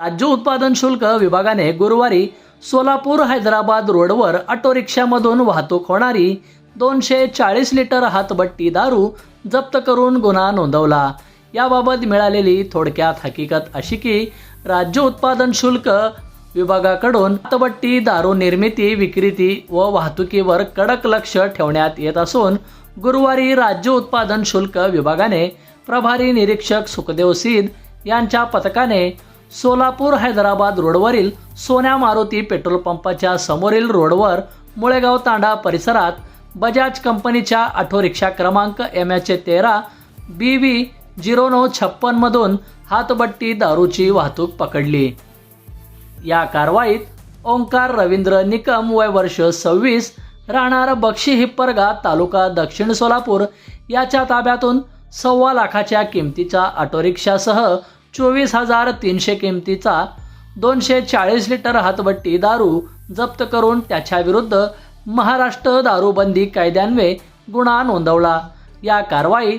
राज्य उत्पादन शुल्क विभागाने गुरुवारी सोलापूर हैदराबाद रोडवर ऑटो रिक्षामधून वाहतूक होणारी दोनशे चाळीस लिटर हातबट्टी दारू जप्त करून गुन्हा नोंदवला. याबाबत मिळालेली थोडक्यात हकीकत अशी की राज्य उत्पादन शुल्क विभागाकडून हातबट्टी दारू निर्मिती विक्रीती व वाहतुकीवर कडक लक्ष ठेवण्यात येत असून गुरुवारी राज्य उत्पादन शुल्क विभागाने प्रभारी निरीक्षक सुखदेव सीद यांच्या पथकाने सोलापूर हैदराबाद रोडवरील सोन्या मारुती पेट्रोल पंपाच्या समोरील रोडवर मुळेगाव तांडा परिसरात बजाज कंपनीच्या ऑटो रिक्षा क्रमांक एम एच तेरा बी व्ही झिरो नऊ छप्पनमधून हातबट्टी दारूची वाहतूक पकडली. या कारवाईत ओंकार रवींद्र निकम वय वर्ष सव्वीस राहणार बक्षी हिप्परगा तालुका दक्षिण सोलापूर याच्या ताब्यातून सव्वा लाखाच्या किमतीचा ऑटोरिक्षासह चोवीस हजार तीनशे किमतीचा दोनशे चाळीस लिटर हातबट्टी दारू जप्त करून त्याच्या विरुद्ध महाराष्ट्र दारूबंदी कायद्यान्वये गुन्हा नोंदवला. या कारवाईत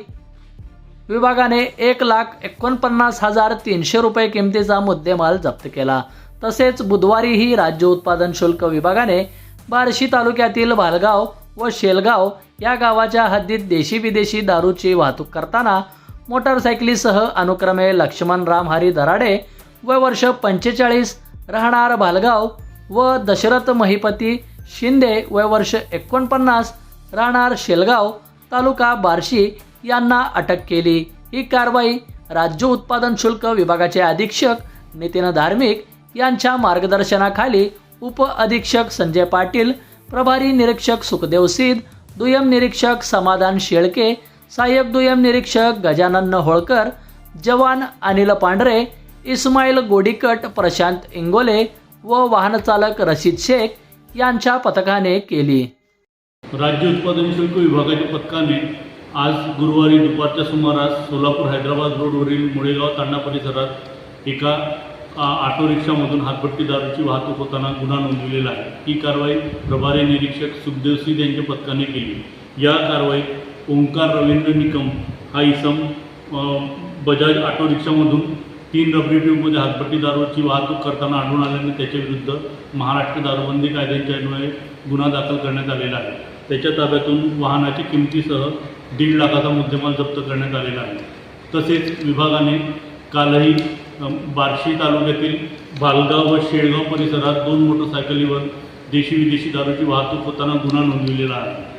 विभागाने एक लाख एकोणपन्नास हजार तीनशे रुपये किमतीचा मुद्देमाल जप्त केला. तसेच बुधवारीही राज्य उत्पादन शुल्क विभागाने बार्शी तालुक्यातील भालगाव व शेलगाव या गावाच्या हद्दीत देशी विदेशी दारूची वाहतूक करताना मोटारसायकलीसह अनुक्रमे लक्ष्मण राम हरी दराडे व वर्ष पंचेचाळीस राहणार भालगाव व दशरथ महिपती शिंदे वय वर्ष एकोणपन्नास राहणार शेलगाव तालुका बार्शी यांना अटक केली. ही कारवाई राज्य उत्पादन शुल्क विभागाचे अधीक्षक नितीन धार्मिक यांच्या मार्गदर्शनाखाली उप अधीक्षक संजय पाटील प्रभारी निरीक्षक सुखदेव सीद दुय्यम निरीक्षक समाधान शेळके साहेब दुय्यम निरीक्षक गजानन होळकर जवान अनिल पांढरे इस्माईल गोडीकट प्रशांत इंगोले व वाहनचालक रशीद शेख यांच्या पथकाने केली. राज्य उत्पादन शुल्क विभागाच्या पथकाने आज गुरुवारी दुपारच्या सुमारास सोलापूर हैदराबाद रोडवरील मुळेगाव तांडा परिसरात एका ऑटो रिक्षामधून हातभट्टी दारूची वाहतूक होताना गुन्हा नोंदविलेला आहे. ही कारवाई प्रभारी निरीक्षक सुखदेव सिंग यांच्या पथकाने केली. या कारवाईत ओंकार रवींद्र निकम हा इसम बजाज ऑटो रिक्षामधून तीन रबरी ट्यूबमध्ये हातपट्टी दारूची वाहतूक करताना आढळून आल्याने त्याच्याविरुद्ध महाराष्ट्र दारूबंदी कायद्यांच्या अन्वये गुन्हा दाखल करण्यात आलेला आहे. त्याच्या ताब्यातून वाहनाच्या किमतीसह दीड लाखाचा मुद्देमाल जप्त करण्यात आलेला आहे. तसेच विभागाने कालही बार्शी तालुक्यातील भालगाव व शेळगाव परिसरात दोन मोटरसायकलीवर देशी विदेशी दारूची वाहतूक होताना गुन्हा नोंदविलेला आहे.